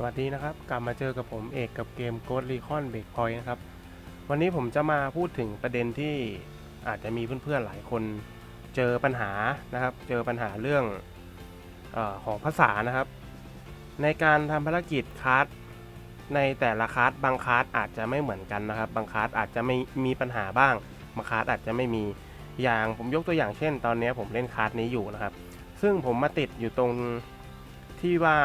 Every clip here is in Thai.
สวัสดีนะครับ กลับมาเจอกับผมเอกกับเกม Ghost Recon Breakpoint นะครับ วันนี้ผมจะมาพูดถึงประเด็นที่อาจจะมีเพื่อนๆหลายคนเจอปัญหานะครับ เจอปัญหาเรื่องออของภาษานะครับ ในการทำภารกิจคลาสในแต่ละคลาสบางคลาสอาจจะไม่เหมือนกันนะครับ บางคลาสอาจจะไม่มีปัญหาบ้างบางคลาสอาจจะไม่มีอย่างผมยกตัวอย่างเช่น ตอนนี้ผมเล่นคลาสนี้อยู่นะครับ ซึ่งผมมาติดอยู่ตรงที่ว่า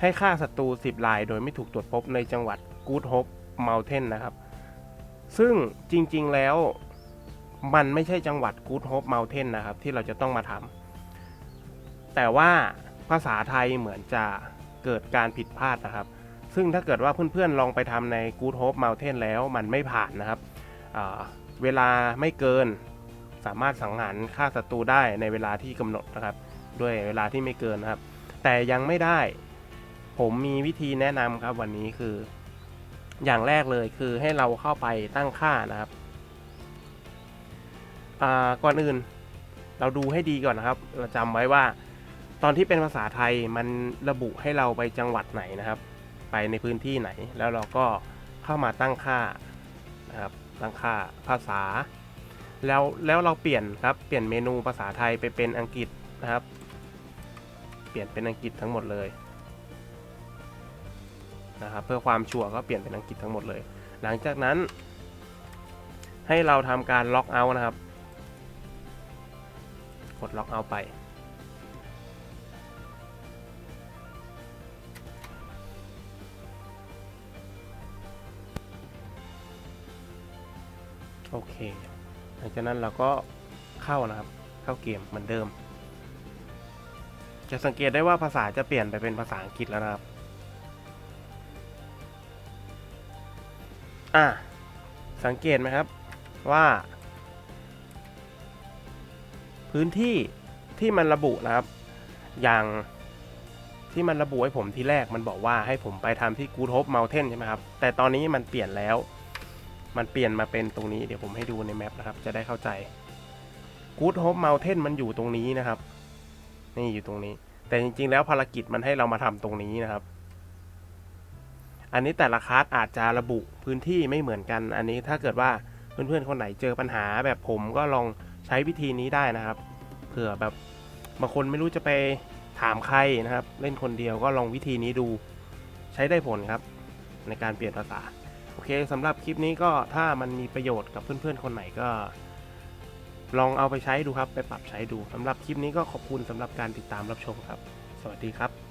ให้ฆ่าศัตรู 10ราย โดยไม่ถูกตรวจพบในจังหวัดกูด o ฮ e เมลเทนนะครับ ซึ่งจริงๆแล้วมันไม่ใช่จังหวัดกูด o ฮ e เมลเทนนะครับ ที่เราจะต้องมาทำแต่ว่าภาษาไทยเหมือนจะเกิดการผิดพลาดนะครับ ซึ่งถ้าเกิดว่าเพื่อนๆลองไปทำในกูด o ฮ e เมลเทนแล้วมันไม่ผ่านนะครับอ่าเวลาไม่เกินสามารถสังหารฆ่าศัตรูได้ในเวลาที่กำหนดนะครับ ด้วยเวลาที่ไม่เกินนะครับ แต่ยังไม่ได้ ผมมีวิธีแนะนำครับวันนี้คือ อย่างแรกเลยคือให้เราเข้าไปตั้งค่านะครับก่อนอื่นเราดูให้ดีก่อนนะครับ เราจำไว้ว่า ตอนที่เป็นภาษาไทยมันระบุให้เราไปจังหวัดไหนนะครับ ไปในพื้นที่ไหน แล้วเราก็เข้ามาตั้งค่านะครับตั้งค่าภาษา แล้วแล้วเราเปลี่ยนครับเปลี่ยนเมนูภาษาไทยไปเป็นอังกฤษนะครับ เปลี่ยนเป็นอังกฤษทั้งหมดเลย นะครับเพื่อความชัวร์ก็เปลี่ยนเป็นอังกฤษทั้งหมดเลย หลังจากนั้น ให้เราทำการล็อกเอาท์นะครับ กดล็อกเอาท์ไป โอเค หลังจากนั้นเราก็เข้านะครับ เข้าเกมเหมือนเดิม จะสังเกตได้ว่าภาษาจะเปลี่ยนไปเป็นภาษาอังกฤษแล้วนะครับ อะสังเกตไหมครับว่า พื้นที่ที่มันระบุนะครับ อย่างที่มันระบุให้ผมที่แรกมันบอกว่าให้ผมไปทำที่กูทบเมลเทนใช่ไหมครับ แต่ตอนนี้มันเปลี่ยนแล้ว มันเปลี่ยนมาเป็นตรงนี้เดี๋ยวผมให้ดูในแมปนะครับ จะได้เข้าใจกูทบเมลเทนมันอยู่ตรงนี้นะครับ นี่อยู่ตรงนี้ แต่จริงๆแล้วภารกิจมันให้เรามาทำตรงนี้นะครับ อันนี้แต่ละคลาสอาจจะระบุพื้นที่ไม่เหมือนกัน อันนี้ถ้าเกิดว่าเพื่อนๆคนไหนเจอปัญหาแบบผมก็ลองใช้วิธีนี้ได้นะครับ เผื่อแบบบางคนไม่รู้จะไปถามใครนะครับ เล่นคนเดียวก็ลองวิธีนี้ดูใช้ได้ผลครับ ในการเปลี่ยนภาษา โอเคสำหรับคลิปนี้ก็ถ้ามันมีประโยชน์กับเพื่อนๆคนไหนก็ ลองเอาไปใช้ดูครับ ไปปรับใช้ดูสำหรับคลิปนี้ก็ขอบคุณสำหรับการติดตามรับชมครับ สวัสดีครับ